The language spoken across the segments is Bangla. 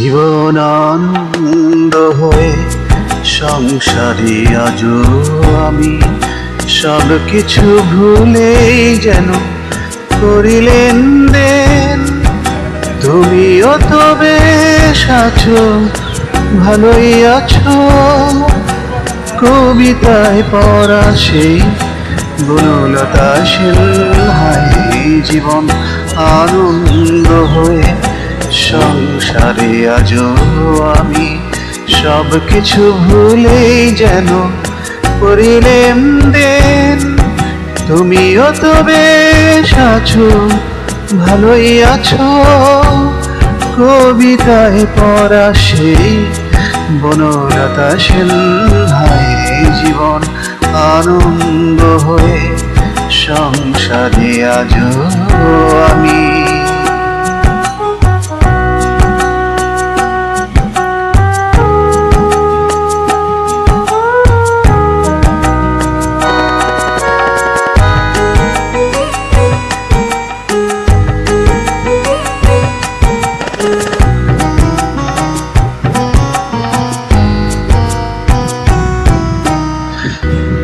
জীবনানন্দ হয়ে সংসারে আজ আমি। সব কিছু ভুলেই যেন করিলেন দেন। তুমিও তো বেশ আছো, ভালোই আছো। কবিতায় পড়া সেই বনলতা সিনহাই জীবন আনন্দ হয়ে সংসারে আজ আমি সব কিছু ভুলেই যেন করিলেন দেন তুমিও তো বেশ আছো, ভালোই আছো। কবিতায় পড়া সেই বনলতা সিনহাই জীবন আনন্দ হয়ে সংসারে আজ আমি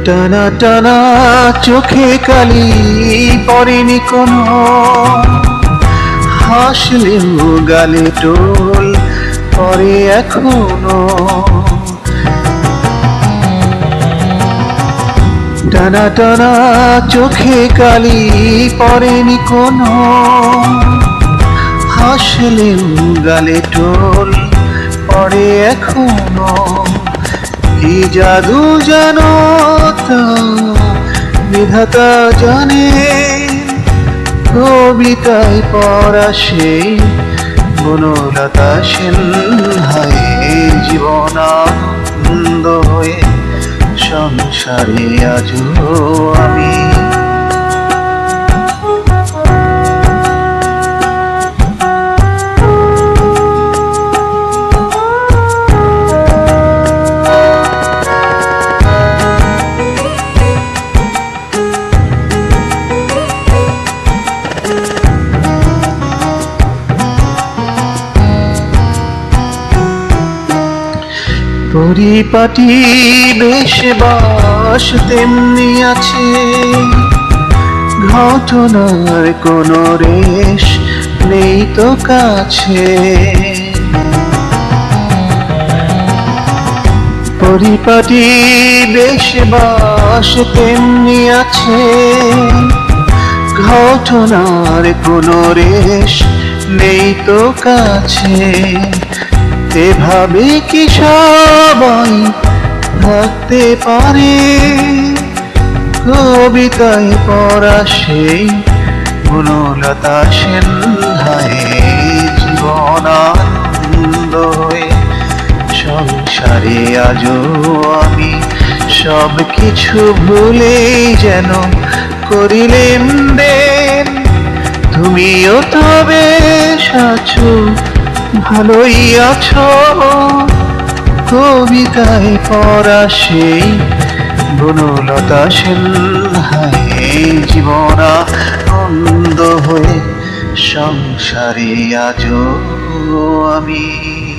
টানা টানা চোখে কালি পড়েনি কোনো। হাসলেও গালে টোল পরে এখনও। টানা টানা চোখে কালি পড়েনি কোনো। হাসলেও গালে টোল পরে এখনও। কি জাদু জানো বিধাতা জানে, কবিতায় পড়া সেই বনলতা জীবন আনন্দ হয়ে সংসারে আজও আমি। পরিপাটি বেশ বাস তেমনি আছে। ঘটনার কোন রেশ নেই তো কাছে। পরিপাটি বেশ বাস তেমনি আছে। ঘটনার কোন রেশ নেই তো কাছে। এভাবে কি সবাই থাকতে পারে, কবিতায় পড়া সেই বনলতা সিনহাই জীবনানন্দ হয়ে সংসারে আজও আমি সব কিছু ভুলে যেন করিলেন দেন। তুমিও তবে আছো ভালোই আছো। কবিতায় পড়া সেই বনলতা জীবন আন্দ হয়ে সংসারে আজ আমি।